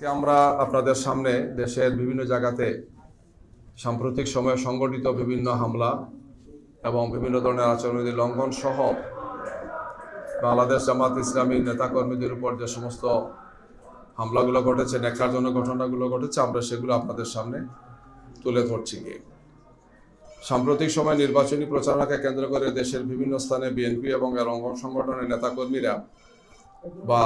আজকে আমরা আপনাদের সামনে দেশের বিভিন্ন জায়গাতে সাম্প্রতিক সময়ে সংগঠিত বিভিন্ন হামলা এবং বিভিন্ন ধরনের আচরণবিধি লঙ্ঘন সহ বাংলাদেশ জামাত ইসলামী নেতাকর্মীদের উপর যে সমস্ত হামলাগুলো ঘটেছে, ন্যাক্কারজনক ঘটনাগুলো ঘটেছে, আমরা সেগুলো আপনাদের সামনে তুলে ধরছি গিয়ে। সাম্প্রতিক সময় নির্বাচনী প্রচারণাকে কেন্দ্র করে দেশের বিভিন্ন স্থানে বিএনপি এবং এর সংগঠনের নেতাকর্মীরা বা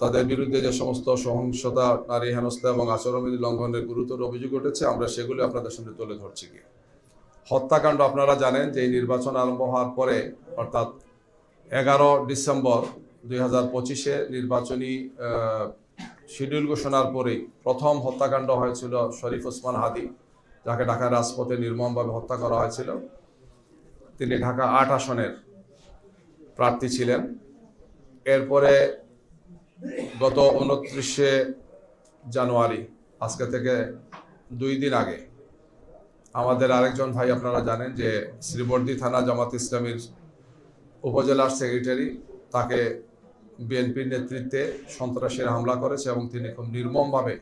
তাদের বিরুদ্ধে যে সমস্ত সহিংসতা, নারী হেনস্থা এবং আচরণবিধি লঙ্ঘনের গুরুতর অভিযোগ উঠেছে, আমরা সেগুলি আপনাদের সামনে তুলে ধরছি গিয়ে। হত্যাকাণ্ড আপনারা জানেন যে এই নির্বাচন আরম্ভ হওয়ার পরে, অর্থাৎ এগারো ডিসেম্বর দুই হাজার পঁচিশে নির্বাচনী শিডিউল ঘোষণার পরেই প্রথম হত্যাকাণ্ড হয়েছিল শরীফ ওসমান হাদি, যাকে ঢাকার রাজপথে নির্মমভাবে হত্যা করা হয়েছিল। তিনি ঢাকা আট আসনের প্রার্থী ছিলেন। এরপরে গত উনত্রিশে জানুয়ারি, আজকে থেকে দুই দিন আগে। আমাদের আরেকজন ভাই আপনারা জানেন যে শ্রীবর্দী থানা জামাত ইসলামীর উপজেলার সেক্রেটারি, তাকে বিএনপির নেতৃত্বে সন্ত্রাসীরা হামলা করেছে এবং তিনি খুব নির্মমভাবে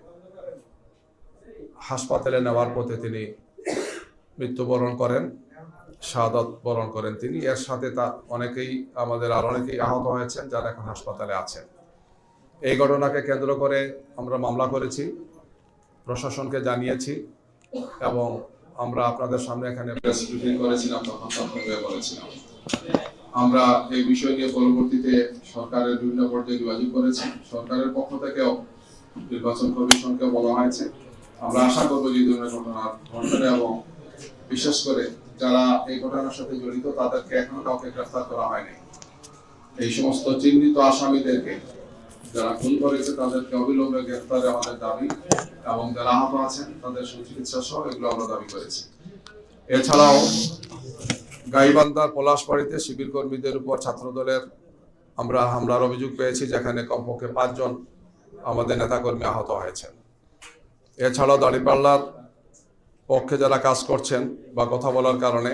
হাসপাতালে নেওয়ার পথে তিনি মৃত্যুবরণ করেন, শাহাদত বরণ করেন তিনি। এর সাথে তা অনেকেই, আমাদের আর অনেকেই আহত হয়েছেন যারা এখন হাসপাতালে আছেন। এই ঘটনাকে কেন্দ্র করে আমরা মামলা করেছি, প্রশাসনকে জানিয়েছি এবং আমরা আপনাদের সামনে এখানে প্রেস ব্রিফিং করেছিলাম, তখন তথ্য করেছিলাম আমরা এই বিষয় নিয়ে পরবর্তীতে সরকারের বিভিন্ন পর্যায়ে যোগাযোগ করেছি। সরকারের পক্ষ থেকেও নির্বাচন কমিশনকে বলা হয়েছে। আমরা আশা করব যে ধরনের ঘটনা ঘটবে এবং বিশেষ করে যারা এই ঘটনার সাথে জড়িত, তাদেরকে এখনও কাউকে গ্রেফতার করা হয়নি। এই সমস্ত চিহ্নিত আসামিদেরকে যারা খুন করেছে, তাদেরকে অবিলম্বে গ্রেফতারে আমাদের দাবি এবং যারা আহত আছেন, তাদের সুচিকিৎসা সহ এগুলো আমরা দাবি করেছি। এছাড়াও গাইবান্ধার পলাশবাড়িতে শিবির কর্মীদের উপর ছাত্রদলের আমরা হামলার অভিযোগ পেয়েছি, যেখানে কমপক্ষে পাঁচজন আমাদের নেতাকর্মী আহত হয়েছেন। এছাড়াও দাঁড়িপাল্লার পক্ষে যারা কাজ করছেন বা কথা বলার কারণে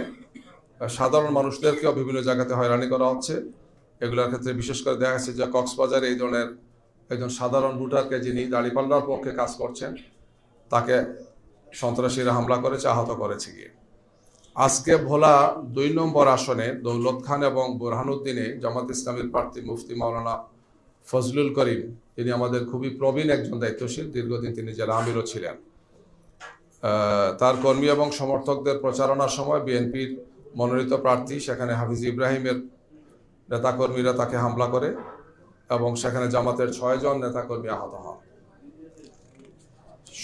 সাধারণ মানুষদেরকেও বিভিন্ন জায়গাতে হয়রানি করা হচ্ছে। এগুলোর ক্ষেত্রে বিশেষ করে দেখা যাচ্ছে যে কক্সবাজারে এই ধরনের একজন সাধারণ ভোটারকে যিনি দাঁড়িপাল্লার পক্ষে কাজ করছেন, তাকে সন্ত্রাসীরা হামলা করেছে, আহত করেছে গিয়ে। আজকে ভোলা দুই নম্বর আসনে দৌলত খান এবং বোরহানুদ্দিনে জামাত ইসলামের প্রার্থী মুফতি মাওলানা ফজলুল করিম, তিনি আমাদের খুবই প্রবীণ একজন দায়িত্বশীল, দীর্ঘদিন তিনি জেলা আমিরও ছিলেন। তার কর্মী এবং সমর্থকদের প্রচারণার সময় বিএনপির মনোনীত প্রার্থী, সেখানে হাফিজ ইব্রাহিমের নেতাকর্মীরা তাকে হামলা করে। এবং সেখানে জামাতের ছয়জন নেতাকর্মী আহত হন।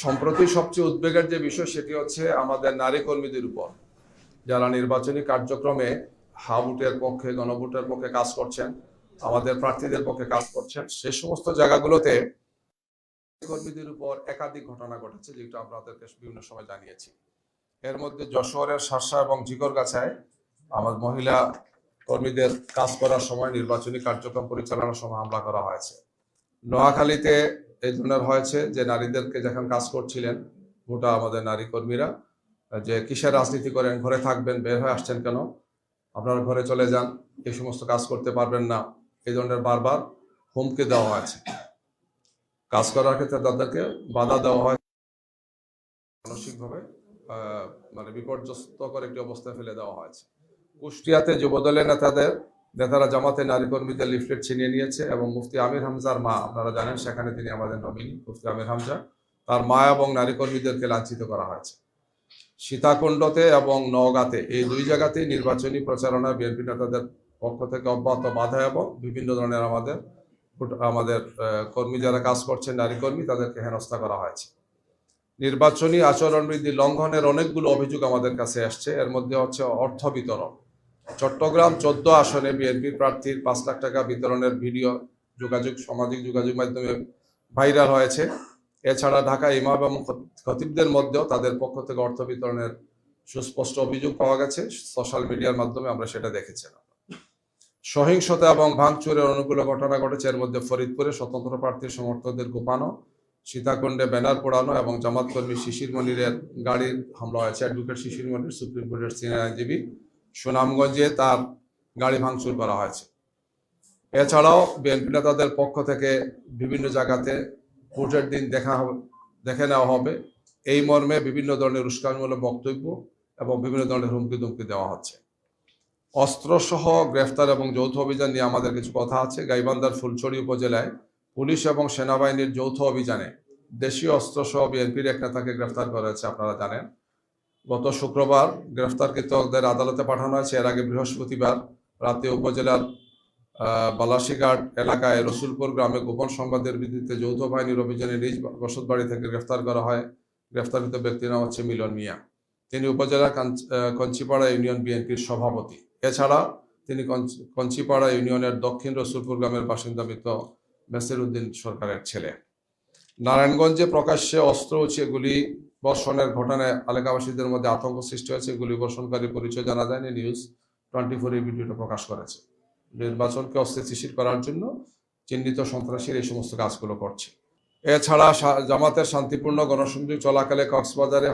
সম্প্রতি সবচেয়ে উদ্বেগের যে বিষয় সেটি হচ্ছে আমাদের নারী কর্মীদের উপর। যারা নির্বাচনী কার্যক্রমে হাবুটের পক্ষে, গণভোটের পক্ষে কাজ করছেন, আমাদের প্রার্থীদের পক্ষে কাজ করছেন, সে সমস্ত জায়গাগুলোতে কর্মীদের উপর একাধিক ঘটনা ঘটেছে, যেটা আপনাদেরকে বিভিন্ন সময় জানিয়েছি। এর মধ্যে যশোরের শাসা এবং জিকরগাছায় আমার মহিলা কর্মীদের কাজ করার সময় নির্বাচনী কার্যক্রম পরিচালনার সময় হামলা করা হয়েছে। নোয়াখালীতে এই ধরনের হয়েছে যে নারীদেরকে যখন কাজ করছিলেন, গোটা আমাদের নারী কর্মীরা, যে কিসের রাজনীতি করেন, ঘরে থাকবেন, বের হয়ে আসছেন কেন? আপনারা ঘরে চলে যান, এই সমস্ত কাজ করতে পারবেন না। এই ধরনের বারবার হুমকি দেওয়া হয়েছে। কাজ করার ক্ষেত্রে তাদেরকে বাধা দেওয়া হয়। মানসিকভাবে মানে বিপর্যস্তকর একটি অবস্থায় ফেলে দেওয়া হয়েছে। কুষ্টিয়াতে যুবদলের নেতাদের, নেতারা জামাতে নারী কর্মীদের লিফলেট ছিনিয়ে নিয়েছে এবং মুফতি আমির হামজার মা, আপনারা জানেন সেখানে তিনি আমাদের নমিনি, মুফতি আমির হামজা, তার মা এবং নারী কর্মীদেরকে লাঞ্ছিত করা হয়েছে। সীতাকুণ্ডতে এবং নওগাঁতে এই দুই জায়গাতেই নির্বাচনী প্রচারণা বিএনপি নেতাদের পক্ষ থেকে অব্যাহত বাধা এবং বিভিন্ন ধরনের আমাদের আমাদের কর্মী যারা কাজ করছেন নারী কর্মী তাদেরকে হেনস্থা করা হয়েছে। নির্বাচনী আচরণবিধি লঙ্ঘনের অনেকগুলো অভিযোগ আমাদের কাছে আসছে। এর মধ্যে হচ্ছে অর্থ বিতরণ। চট্টগ্রাম চোদ্দ আসনে বিএনপি প্রার্থীর পাঁচ লাখ টাকা বিতরণের ভিডিও যোগাযোগ, সামাজিক যোগাযোগ মাধ্যমে ভাইরাল হয়েছে। এছাড়া ঢাকা ইমাম এবং খতিবদের মধ্যেও তাদের পক্ষ থেকে অর্থ বিতরণের সুস্পষ্ট অভিযোগ পাওয়া গেছে। সোশ্যাল মিডিয়ার মাধ্যমে আমরা সেটা দেখেছিলাম সহিংসতা এবং ভাঙচুরের অনুকূল ঘটনা ঘটেছে। এর মধ্যে ফরিদপুরে স্বতন্ত্র প্রার্থীর সমর্থকদের গোপানো, সীতাকুণ্ডে ব্যানার পোড়ানো এবং জামাতকর্মী শিশির মনিরের গাড়ির হামলা হয়েছে। অ্যাডভোকেট শিশির মনির, সুপ্রিম কোর্টের সিনিয়র আইনজীবী সুনামগঞ্জে তার গাড়ি ভাঙচুর করা হয়েছে। এছাড়াও বিএনপি নেতাদের পক্ষ থেকে বিভিন্ন জায়গাতে ভোটের দিন দেখা হবে, দেখে নেওয়া হবে। এই মর্মে বিভিন্ন ধরনের উস্কানিমূলক বক্তব্য এবং বিভিন্ন ধরনের হুমকি দুমকি দেওয়া হচ্ছে। অস্ত্রসহ গ্রেফতার এবং যৌথ অভিযান নিয়ে আমাদের কিছু কথা আছে। গাইবান্ধার ফুলছড়ি উপজেলায় পুলিশ এবং সেনাবাহিনীর যৌথ অভিযানে দেশীয় অস্ত্রসহ বিএনপির এক নেতাকে গ্রেফতার করা হয়েছে আপনারা জানেন। গত শুক্রবার গ্রেফতারকৃতদের আদালতে পাঠানো হয়েছে। এর আগে বৃহস্পতিবার রাতে উপজেলার বালাসীঘাট এলাকায় রসুলপুর গ্রামে গোপন সংবাদের ভিত্তিতে যৌথ বাহিনীর অভিযানে নিজ বসত বাড়ি থেকে গ্রেফতার করা হয়। গ্রেফতারকৃত ব্যক্তির নাম হচ্ছে মিলন মিয়া। তিনি উপজেলা কাঞ্চ- কঞ্চিপাড়া ইউনিয়ন বিএনপির সভাপতি। এছাড়া তিনি কঞ্চিপাড়া ইউনিয়নের দক্ষিণ রসুলপুর গ্রামের বাসিন্দা মৃত মেসির উদ্দিন সরকারের ছেলে। নারায়ণগঞ্জে প্রকাশ্যে অস্ত্র উঁচিয়ে গুলি বর্ষণের ঘটনায় এলাকাবাসীদের মধ্যে আতঙ্ক সৃষ্টি হয়েছে। গুলি বর্ষণকারী পরিচয় জানা যায়নি। নিউজ টোয়েন্টি ফোর এই ভিডিওটা প্রকাশ করেছে। নির্বাচনকে অস্থিতিশীল করার জন্য চিহ্নিত সন্ত্রাসীর এই সমস্ত কাজগুলো করছে। এছাড়া জামাতের শান্তিপূর্ণ গণসংযোগ চলাকালে কক্সবাজারে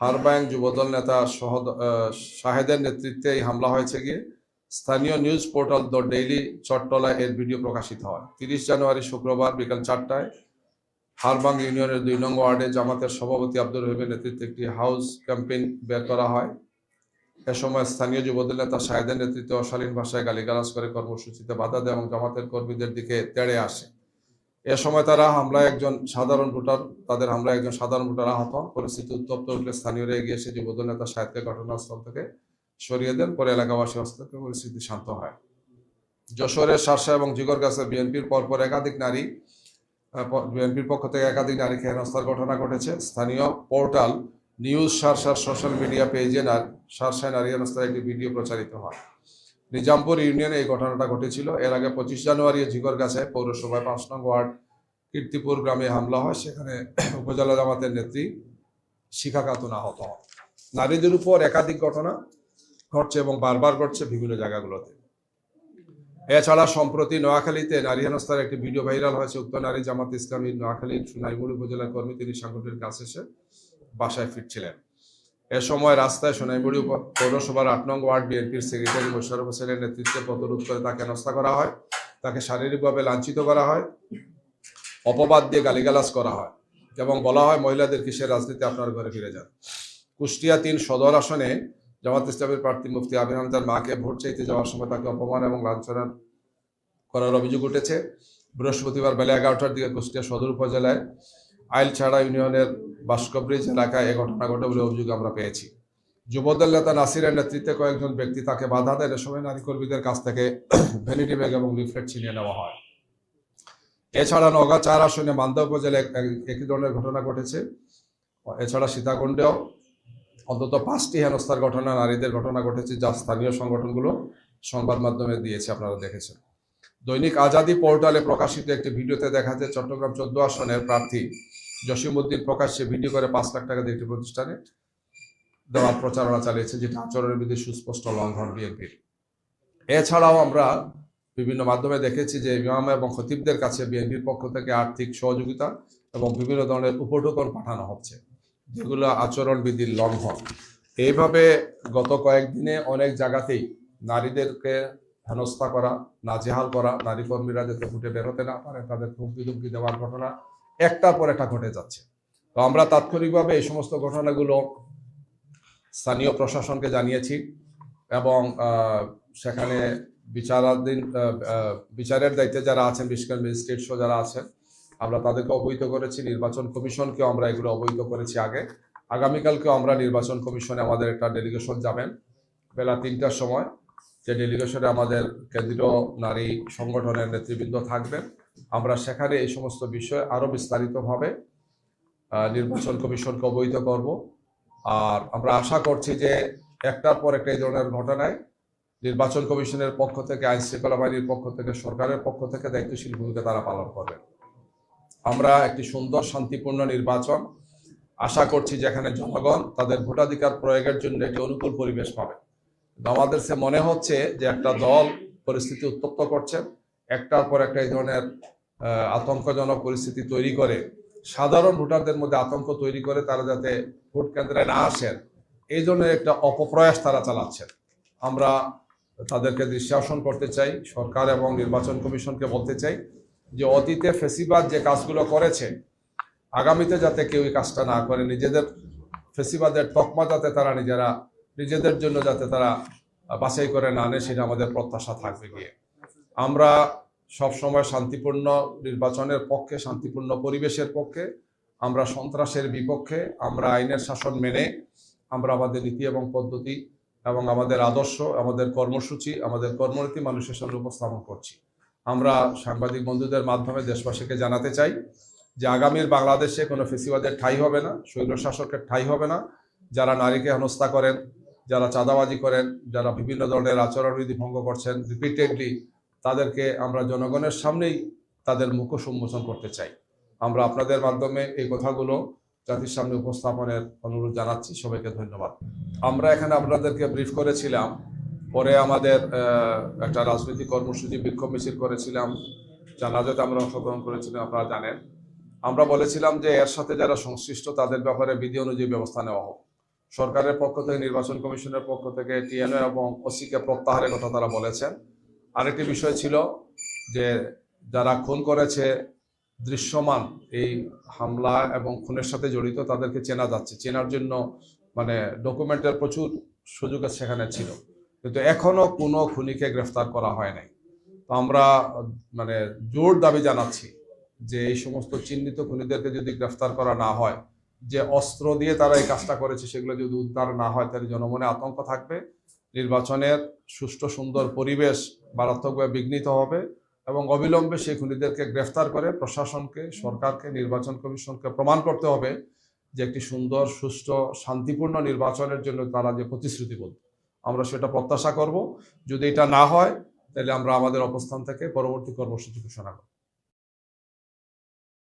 হারবায়ং যুবদল নেতা শাহেদের নেতৃত্বে এই হামলা হয়েছে গিয়ে স্থানীয় news portal the daily Chattala এর ভিডিও প্রকাশিত হয়। তিরিশ জানুয়ারি শুক্রবার বিকাল চারটায় হারবাং ইউনিয়নের দুই নং ওয়ার্ডে জামাতের সভাপতি আব্দুর রহিমের নেতৃত্বে একটি হাউস ক্যাম্পেইন বের করা হয়। এ সময় স্থানীয় যুবদল নেতা সাহেদের নেতৃত্বে অশালীন ভাষায় গালিগালাজ করে কর্মসূচিতে বাধা দেয় এবং জামাতের কর্মীদের দিকে তেড়ে আসে। এ সময় তারা হামলায় একজন সাধারণ ভোটার, তাদের হামলায় একজন সাধারণ ভোটার আহত। হন। পরিস্থিতি উত্তপ্ত উঠলে স্থানীয়রা এগিয়ে এসে যুবদল নেতা শাহেদকে ঘটনাস্থল থেকে সরিয়ে দেন। পরে এলাকাবাসী হস্তক্ষেপে পরিস্থিতি শান্ত হয়। যশোরের শার্শা এবং জিগরগাছে বিএনপির পরপর একাধিক নারী বিএনপির পক্ষ থেকে একাধিক নারীকে হেনস্থার ঘটনা ঘটেছে। স্থানীয় পোর্টাল নিউজ শার্শার সোশ্যাল মিডিয়া পেজে শার্শায় নারী হেনস্থার একটি ভিডিও প্রচারিত হয়। নিজামপুর ইউনিয়নে এই ঘটনাটা ঘটেছিল। এর আগে পঁচিশ জানুয়ারি ঝিগরগাছায় পৌরসভায় পাঁচ নং ওয়ার্ড কীর্তিপুর গ্রামে হামলা হয়। সেখানে উপজেলা জামাতের নেত্রী শিখা খাতুন আহত হন। নারীদের উপর একাধিক ঘটনা ঘটছে এবং বারবার ঘটছে বিভিন্ন জায়গাগুলোতে। এছাড়া সম্প্রতি নোয়াখালীতে নারী হেনস্থার একটি ভিডিও ভাইরাল হয়েছে। উক্ত নারী জামাত ইসলামী নোয়াখালীর সোনাইমুড়ি উপজেলার কর্মী, তিনি সাংগঠনিক কাছে এসে বাসায় ফিরছিলেন। এ সময় রাস্তায় সোনাইমুড়ি পৌরসভার আট নং ওয়ার্ড বিএনপির সেক্রেটারি মোশারফ হোসেনের নেতৃত্বে প্রতিরোধ করে তাকে হেনস্থা করা হয়। তাকে শারীরিকভাবে লাঞ্ছিত করা হয়। অপবাদ দিয়ে গালিগালাজ করা হয় এবং বলা হয় মহিলাদের কিসের রাজনীতি আপনার ঘরে ফিরে যান। কুষ্টিয়া তিন সদর আসনে জামাত ইসলামের প্রার্থী মুফতি আবির হামদার মাকে ভোট চাইতে যাওয়ার সময় তাকে অপমান এবং লাঞ্ছনা করার অভিযোগ উঠেছে। বৃহস্পতিবার বেলা এগারোটার দিকে কুষ্টিয়া সদর উপজেলায় আইলছাড়া ইউনিয়নের বাস্কব্রিজ এলাকায় এ ঘটনা ঘটে বলে অভিযোগ আমরা পেয়েছি। যুবদল নেতা নাসিরের নেতৃত্বে কয়েকজন ব্যক্তি তাকে বাধা দেন এ সময় নারী কর্মীদের কাছ থেকে ভ্যানিটি ব্যাগ এবং লিফলেট ছিনিয়ে নেওয়া হয়। এছাড়া নগা চার আসনে মান্দা উপজেলায় এক- এক- একই ধরনের ঘটনা ঘটেছে। এছাড়া সীতাকুণ্ডেও অন্তত পাঁচটি হেনস্থার ঘটনা, নারীদের ঘটনা ঘটেছে, যা স্থানীয় সংগঠনগুলো সংবাদ মাধ্যমে দিয়েছে, আপনারা দেখেছেন। দৈনিক আজাদি পোর্টালে প্রকাশিত একটি ভিডিওতে দেখা যায়, চট্টগ্রাম চোদ্দ আসনের প্রার্থী জসিমউদ্দিন প্রকাশ্যে ভিডিও করে পাঁচ লাখ টাকা দিয়ে একটি প্রতিষ্ঠানে দেওয়ার প্রচারণা চালিয়েছে, যেটা আচরণের বিধি সুস্পষ্ট লঙ্ঘন বিএনপির। এছাড়াও আমরা বিভিন্ন মাধ্যমে দেখেছি যে ইমাম এবং খতিবদের কাছে বিএনপির পক্ষ থেকে আর্থিক সহযোগিতা এবং বিভিন্ন ধরনের উপটোকন পাঠানো হচ্ছে। যেগুলো আচরণবিধির লঙ্ঘন। এইভাবে গত কয়েকদিনে অনেক জায়গাতেই নারীদেরকে হেনস্থা করা, নাজেহাল করা নারী কর্মীরা যাতে ফুটে বেরোতে না পারে, তাদের হুমকি ধুমকি দেওয়ার ঘটনা একটার পর একটা ঘটে যাচ্ছে। তো আমরা তাৎক্ষণিকভাবে এই সমস্ত ঘটনাগুলো স্থানীয় প্রশাসনকে জানিয়েছি এবং সেখানে বিচারাধীন বিচারের দায়িত্বে যারা আছেন, বিশেষ করে ম্যাজিস্ট্রেট যারা আছেন আমরা তাদেরকে অবহিত করেছি, নির্বাচন কমিশনকেও আমরা এগুলো অবহিত করেছি আগে। আগামীকালকেও আমরা নির্বাচন কমিশনে আমাদের একটা ডেলিগেশন যাবেন বেলা তিনটার সময়। যে ডেলিগেশনে আমাদের কেন্দ্রীয় নারী সংগঠনের নেতৃবৃন্দ থাকবেন। আমরা সেখানে এই সমস্ত বিষয়ে আরও বিস্তারিতভাবে নির্বাচন কমিশনকে অবহিত করব। আর আমরা আশা করছি যে একটার পর একটা এই ধরনের ঘটনায় নির্বাচন কমিশনের পক্ষ থেকে আইন শৃঙ্খলা বাহিনীর পক্ষ থেকে, সরকারের পক্ষ থেকে দায়িত্বশীল ভূমিকা তারা পালন করবেন। আমরা একটি সুন্দর, শান্তিপূর্ণ নির্বাচন আশা করছি যেখানে জনগণ তাদের ভোটাধিকার প্রয়োগের জন্য একটি অনুকূল পরিবেশ পাবে। আমাদের সে মনে হচ্ছে যে একটা দল পরিস্থিতি উত্তপ্ত করছে, একটার পর একটা এই ধরনের আতঙ্কজনক পরিস্থিতি তৈরি করে, সাধারণ ভোটারদের মধ্যে আতঙ্ক তৈরি করে তারা যাতে ভোট কেন্দ্রে না আসেন, এই জন্য একটা অপপ্রয়াস তারা চালাচ্ছেন। আমরা তাদেরকে দৃশ্যাসন করতে চাই, সরকার এবং নির্বাচন কমিশনকে বলতে চাই যে অতীতে ফেসিবাদ যে কাজগুলো করেছে, আগামীতে যাতে কেউ এই কাজটা না করে, নিজেদের ফেসিবাদের তকমা যাতে তারা নিজেরা, নিজেদের জন্য যাতে তারা বাছাই করে না আনে, সেটা আমাদের প্রত্যাশা থাকবে গিয়ে। আমরা সবসময় শান্তিপূর্ণ নির্বাচনের পক্ষে, শান্তিপূর্ণ পরিবেশের পক্ষে, আমরা সন্ত্রাসের বিপক্ষে, আমরা আইনের শাসন মেনে, আমরা আমাদের নীতি এবং পদ্ধতি এবং আমাদের আদর্শ, আমাদের কর্মসূচি, আমাদের কর্মনীতি মানুষের সামনে উপস্থাপন করছি। আমরা সাংবাদিক বন্ধুদের মাধ্যমে দেশবাসীকে জানাতে চাই যে আগামীর বাংলাদেশে কোনো ফেসিবাদের ঠাই হবে না, স্বৈর শাসকের ঠাই হবে না। যারা নারীকে হেনস্থা করেন, যারা চাঁদাবাজি করেন, যারা বিভিন্ন ধরনের আচরণবিধি ভঙ্গ করছেন রিপিটেডলি তাদেরকে আমরা জনগণের সামনেই তাদের মুখোশ উন্মোচন করতে চাই। আমরা আপনাদের মাধ্যমে এই কথাগুলো জাতির সামনে উপস্থাপনের অনুরোধ জানাচ্ছি। সবাইকে ধন্যবাদ। আমরা এখানে আপনাদেরকে ব্রিফ করেছিলাম পরে আমাদের একটা রাজনৈতিক কর্মসূচি বিক্ষোভ মিছিল করেছিলাম জানাজাতে আমরা অংশগ্রহণ করেছিলাম, আপনারা জানেন। আমরা বলেছিলাম যে এর সাথে যারা সংশ্লিষ্ট, তাদের ব্যাপারে বিধি অনুযায়ী ব্যবস্থা নেওয়া হোক। সরকারের পক্ষ থেকে, নির্বাচন কমিশনের পক্ষ থেকে টিএনএ এবং ওসিকে প্রত্যাহারের কথা তারা বলেছেন। আরেকটি বিষয় ছিল যে যারা খুন করেছে, দৃশ্যমান এই হামলা এবং খুনের সাথে জড়িত, তাদেরকে চেনা যাচ্ছে। চেনার জন্য মানে ডকুমেন্টের প্রচুর সুযোগ সেখানে ছিল। কিন্তু এখনও কোনো খুনিকে গ্রেফতার করা হয় নাই। তো আমরা মানে জোর দাবি জানাচ্ছি যে এই সমস্ত চিহ্নিত খুনিদেরকে যদি গ্রেফতার করা না হয়, যে অস্ত্র দিয়ে তারা এই কাজটা করেছে সেগুলো যদি উদ্ধার না হয়, তাহলে জনমনে আতঙ্ক থাকবে। নির্বাচনের সুষ্ঠু, সুন্দর পরিবেশ মারাত্মকভাবে বিঘ্নিত হবে এবং অবিলম্বে সেই খুনিদেরকে গ্রেফতার করে প্রশাসনকে, সরকারকে, নির্বাচন কমিশনকে প্রমাণ করতে হবে যে একটি সুন্দর, সুষ্ঠু, শান্তিপূর্ণ নির্বাচনের জন্য তারা যে প্রতিশ্রুতিবদ্ধ। আমরা সেটা প্রত্যাশা করব। যদি এটা না হয়, তাহলে আমরা আমাদের অবস্থান থেকে পরবর্তী কর্মসূচি ঘোষণা করব।